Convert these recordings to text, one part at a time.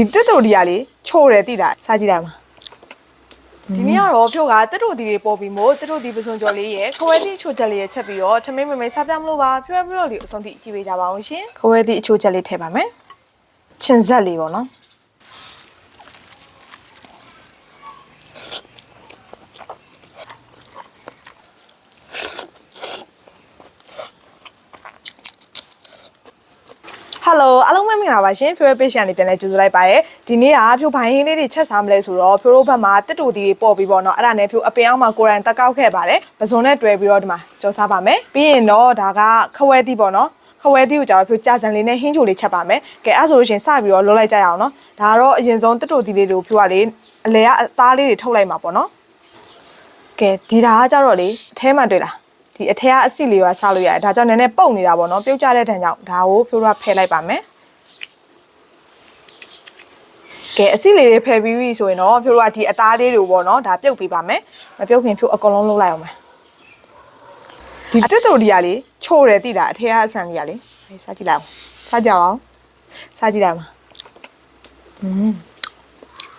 ဒီတက်တူဒီကလေချိုးတယ်တိတာစားကြည့်လိုက်မှာဒီနေ့ကတော့ဖြိုးကတက်တူတီတွေပေါ်ပြီးမို့တက်တူတီပစွန်ကျော်လေးရဲ့ခွဲတိချိုချက်လေးရဲ့ချက်ပြီးတော့ထမင်းမမေစားပြမလို့ပါဖြိုးရပြီးတော့လေးအဆုံးထိကြည့်ပေးကြပါအောင်ရှင်ခဝဲသည့်အချိုးချက်လေးထည့်ပါမယ်ချင်ဆက်လေးပေါ့နော်ဟယ်လိုအားလုံးပဲမ င်္ဂလာပါရှင်ဖြိုးပေးရှန်နေပြန်လဲကြိုဆိုလိုက်ပါရယ်ဒီနေ့ကဖြိုးဘိုင်းဟင်းလေးတွေချက်စားမလဲဆိုတော့ဖြိုးတို့ဘက်မှာတစ်တူတီတွေပေါ့ပြီးပေါ့နော်အဲ့ဒါနဲ့ဖြိုးအပင်အောင်မှာကိုရိုင်းတက်ကောက်ခဲ့ပါတယ်ပစုံနဲ့တွဲပြီးတော့ဒီမှာကြော်စားပါမယ်ပြီးရင်တော့ဒါကခဝဲသီးပေါ့နော်ခဝဲသီးကိုကြတော့ဖြိုးကြာစံလေးနဲ့ဟင်းချိုလေးချက်ပါမယ်ကဲအဲ့ဆိုလို့ရှရင်စပြီးတော့လုံးလိုက်ကြရအောင်နော်ဒါကတော့အရင်ဆုံးတစ်တူတီလေးတွေကိုဖြိုးကလေအလဲကအသားလေးတွေထုတ်လိုက်မှာပေါ့နော်ကဲဒီဒါကကြတော့လေအထဲမှာတွေ့လားဒီအထက်ကအစ်စ်လေးကစားလို့ရတယ်ဒါကြောင့်နည်းနည်းပုတ်နေတာပေါ့နော်ပြုတ်ကျတဲ့တန်ကြောင့်ဒါကိုဖြိုးတော့ဖယ်လိုက်ပါမယ် ကဲအစီလေးလေးဖယ်ပြီးပြီဆိုရင်တော့ဖြိုးတို့ကဒီအသားလေးတွေပေါ့နော်ဒါပြုတ်ပေးပါမယ်မပြုတ်ခင်ဖြိုးအကုန်လုံးလုပ်လိုက်အောင်မယ်ဒီတက်တူဒီကလေချိုးတယ်တိတာအထက်ကအဆန်ကြီးကလေဟေးစားကြည့်လိုက်အောင်စားကြအောင်စားကြည့်လိုက်အောင်อืม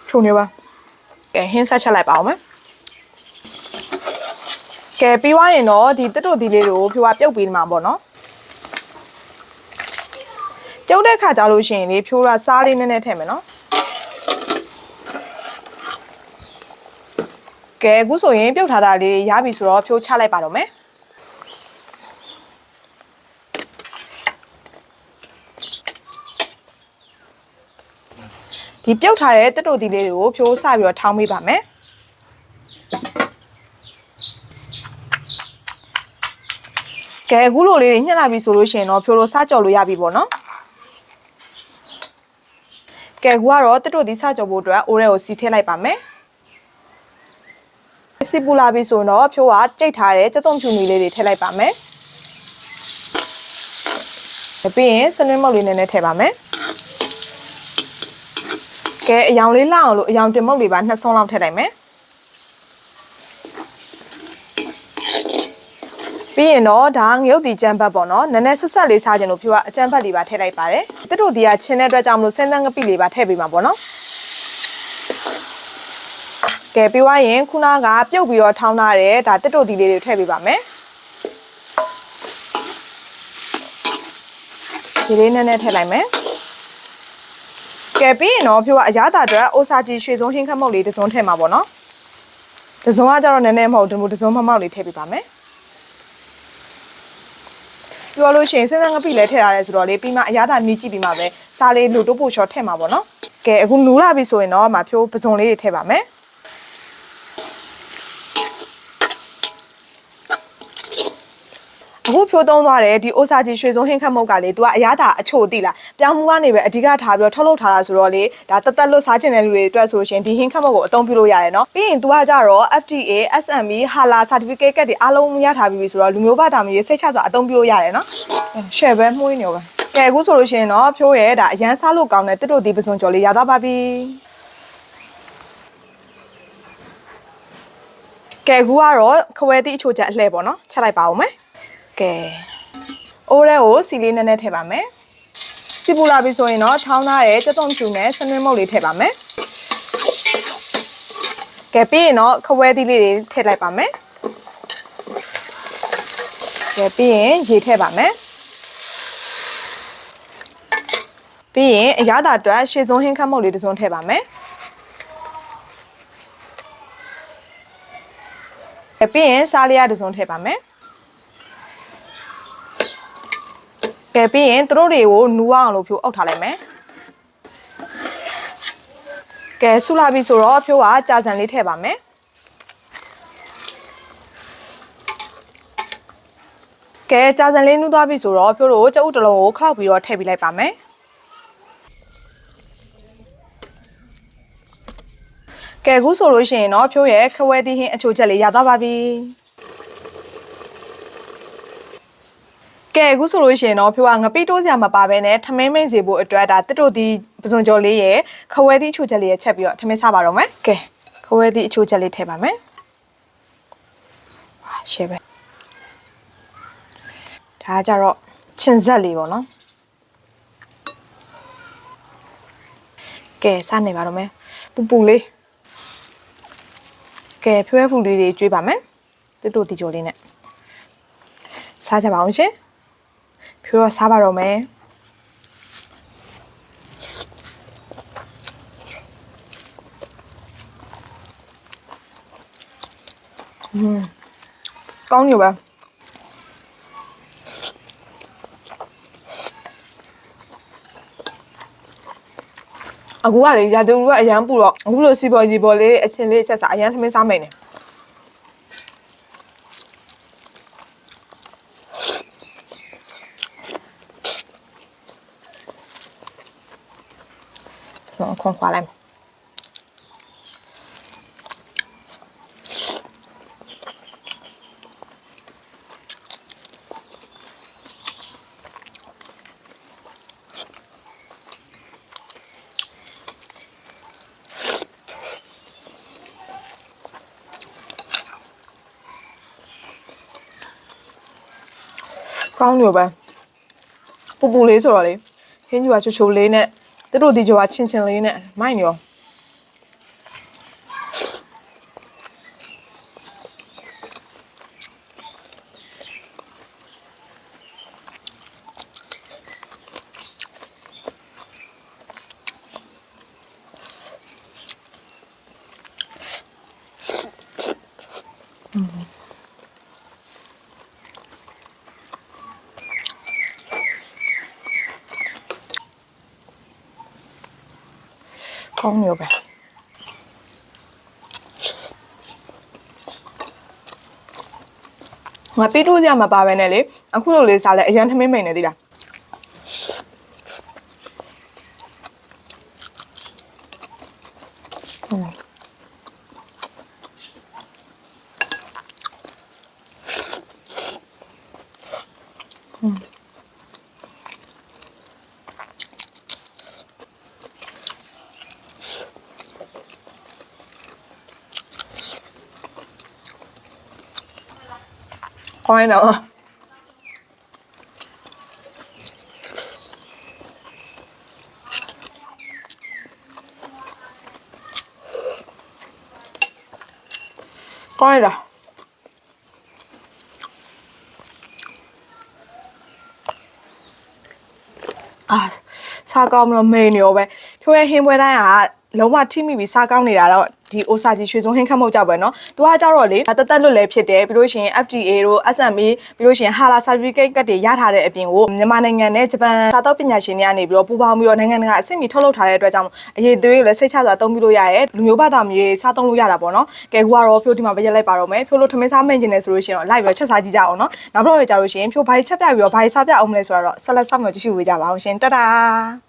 ချိုးနေပါကဲဟင်းဆက်ချက်လိုက်ပါအောင်မယ်ကဲပြီးသွားရင်တော့ဒီတက်တူဒီလေးတွေကိုဖြိုးကပြုတ်ပေးနေမှာပေါ့နော်ကျုပ်တဲ့ခါကြလို့ရှိရင်လေဖြိုးကစားလေးနည်းနည်းထည့်မယ်နော် ကဲအခုဆိုရင်ပြုတ်ထားတာလေးရပြီဆိုတော့ဖြိုးချလိုက်ပါတော့မယ်ဒီပြုတ်ထားတဲ့တက်တူတီလေးတွေကိုဖြိုးစပြီးတော့ထောင်းပေးပါမယ်ကဲအခုလိုလေးတွေညှက်လာပြီဆိုလို့ရှိရင်တော့ဖြိုးလို့စကြော်လို့ရပြီပေါ့နော်ကဲအခုကတော့တက်တူတီစကြော်ဖို့အတွက်အိုးရဲကိုစီထည့်လိုက်ပါမယ် စစ်ပူလာပြီဆိုတော့ဖြိုးကကြိတ်ထားတဲ့ကြက်သွန်ဖြူမီလေးတွေထည့်လိုက်ပါမယ်။ပြီးရင်စနွင်းမုတ်လေးနည်းနည်းထည့်ပါမယ်။ကဲအယောင်လေးလောက်အောင်လို့အယောင်တင်မုတ်လေးပါနှစ်ဆွန်းလောက်ထည့်လိုက်မယ်။ပြီးရင်တော့ဒါငရုတ်တီကြမ်းဘတ်ပေါ့နော်နည်းနည်းဆက်ဆက်လေးစားခြင်းလို့ဖြိုးကအကြမ်းဘတ်လေးပါထည့်လိုက်ပါတယ်။တက်တို့ဒီကချင်းတဲ့အတွက်ကြောင့်မလို့စင်းသန်းငပိလေးပါထည့်ပေးမှာပေါ့နော်။ ကဲပြီးွားရင်ခုနကပြုတ်ပြီးတော့ထောင်းထားတဲ့ဒါတက်တို့ဒီလေးတွေထည့်ပေးပါမယ်ဒီလေးနည်းနည်းထည့်လိုက်မယ်ကဲပြီးရင်တော့ဖြိုးကအရသာအတွက်အိုစာကြီးရွှေစုံဟင်းခတ်မုတ်လေးတစ်စုံထည့်မှာပေါ့နော်တစ်စုံကကြတော့နည်းနည်းမဟုတ်ဘူးတစ်စုံမမောက်လေးထည့်ပေးပါမယ်ပြောလို့ရှိရင်စဉ်းစားငပိလည်းထည့်ရတယ်ဆိုတော့လေပြီးမှအရသာမြည်ကြည့်ပြီးမှပဲစားလေးလူတိုးပို့ရှော့ထည့်မှာပေါ့နော်ကဲအခုနူလာပြီဆိုရင်တော့မဖြိုးပစုံလေးတွေထည့်ပါမယ် အခုဖြိုးသုံးသွားတယ်ဒီအိုစာကြီးရွှေစုံဟင်းခတ်မုတ်ကလေ तू ကအရသာအချို့တိလားပြောင်းမှုကနေပဲအဓိကထားပြီးတော့ထုတ်လုပ်ထားတာဆိုတော့လေဒါတသက်လွတ်စားကျင်တဲ့လူတွေအတွက်ဆိုလို့ရှရင်ဒီဟင်းခတ်မုတ်ကိုအသုံးပြုလို့ရတယ်နော်ပြီးရင် तू ကကြတော့ FDA SME HALA certificate ကတည်းအားလုံးရထားပြီးပြီဆိုတော့လူမျိုးဘာသာမျိုးစိတ်ချစွာအသုံးပြုလို့ရတယ်နော် share ပဲမှုနေရောပဲကဲအခုဆိုလို့ရှရင်တော့ဖြိုးရဲ့ဒါအရန်စားလို့ကောင်းတဲ့တစ်တို့ဒီပစုံကျော်လေးရသွားပါပြီကဲအခုကတော့ခွဲသည့်အချိုချက်အလှဲ့ပေါ့နော်ချက်လိုက်ပါဦးမယ် ကဲအိုးရဲကိုစီလေးနည်းနည်းထည့်ပါမယ်စီပူလာပြီဆိုရင်တော့ထောင်းထားတဲ့ကြက်သွန်ဖြူနဲ့စနွင်းမုတ်လေးထည့်ပါမယ်ကဲပြီးရင်တော့ခဝဲသီးလေးတွေထည့်လိုက်ပါမယ်ကဲပြီးရင်ရေထည့်ပါမယ်ပြီးရင်အရသာအတွက်ရှေစုံဟင်းခတ်မုတ်လေးတစ်စုံထည့်ပါမယ်ကဲပြီးရင်စားလျာတစ်စုံထည့်ပါမယ် ကဲပြီးရင်သူတို့တွေကိုနူအောင်လို့ဖြိုးအုပ်ထားလိုက်မယ်ကဲဆုလာပြီဆိုတော့ဖြိုးကကြာစံလေးထည့်ပါမယ်ကဲကြာစံလေးနူးသွားပြီဆိုတော့ဖြိုးတို့ကျုပ်တစ်လုံးကိုခောက်ပြီးတော့ထည့်ပေးလိုက်ပါမယ်ကဲအခုဆိုလို့ရှိရင်တော့ဖြိုးရဲ့ခဝဲသီးဟင်းအချိုချက်လေးရသွားပါပြီ ကဲအခုဆိုလို့ရှိရင်တော့ဖြိုးကငပိတိုးစရာမပါဘဲနဲ့ထမင်းမိတ်စေဖို့အတွက်ဒါတစ်တို့ဒီပစုံကျော်လေးရဲ့ခဝဲသီးအချိုချက်လေးရဲ့ချက်ပြီးတော့ထမင်းစားပါတော့မယ်ကဲခဝဲသီးအချိုချက်လေးထည့်ပါမယ်ဟာရှယ်ပဲဒါကကြတော့ချင်ဆက်လေးပေါ့နော်ကကဲစနေပါတော့မယ်ပူပူလေးကဲဖြွဲဖူလေးတွေကျွေးပါမယ်တစ်တို့တီချိုလေးနဲ့စားကြပါအောင်ရှင် ဖြိုးတော့စားပါတော့မယ်อืมကောင်းอยู่ပါအခုကလေရာတူကအရန်ပူတော့အခုလိုစီပေါ်ကြီးပေါ်လေးအချင်းလေးချက်စားအရန်ထမင်းစားမိန် ဆိုတော့ခွန်ခွာလိုက်မယ်ကောင်းနေပါပူပူလေးဆိုတော့လေဟင်းကြီးကချိုချိုလေးနဲ့ သူတို့ဒီကြောကချင်းချင်းလေးနဲ့မိုက်နေရော ကောင်းနေပါငါပေးထိုးစရာမပါပဲနဲ့လေအခုလိုလေးစားလဲအရန်ထမင်းမိန်နေသေးလား ကောင်းနေတော့ကောင်းနေတာအာစားကောင်းမလို့မိန်နေရောပဲဖြိုးရဟင်းပွဲတိုင်းက လုံးဝထိမိပြီးစားကောင်းနေတာတော့ဒီအိုစာကြီးရွှေစုံဟင်းခတ်မဟုတ်ကြပဲเนาะသူကကြတော့လေတသက်လွတ်လည်းဖြစ်တယ်ပြီးလို့ရှိရင် FDA တို့ SMA ပြီးလို့ရှိရင် HALA certificate ကတ်တွေရထားတဲ့အပြင်ကိုမြန်မာနိုင်ငံနဲ့ဂျပန်စာတော့ပညာရှင်တွေကနေပြီးတော့ပူးပေါင်းပြီးတော့နိုင်ငံတကာအဆင့်မီထုတ်လုပ်ထားတဲ့အတွက်ကြောင့်အရေးသွေးကိုလည်းစိတ်ချစွာသုံးပြီးလို့ရတယ်လူမျိုးဘာသာမျိုးစားသုံးလို့ရတာပေါ့နော်ကဲကူကတော့ဖြိုးဒီမှာပဲရက်လိုက်ပါတော့မယ်ဖြိုးလို့ထမင်းစားမင်ကျင်နေဆိုလို့ရှိရင်တော့ live ပဲချက်စားကြည့်ကြအောင်နော်နောက်တော့ကြလို့ရှိရင်ဖြိုးဘာတွေချက်ပြပြီးတော့ဘာတွေစားပြအောင်မလဲဆိုတော့ဆက်လက်ဆောင်မကြည့်ရှုဝေးကြပါအောင်ရှင်တတား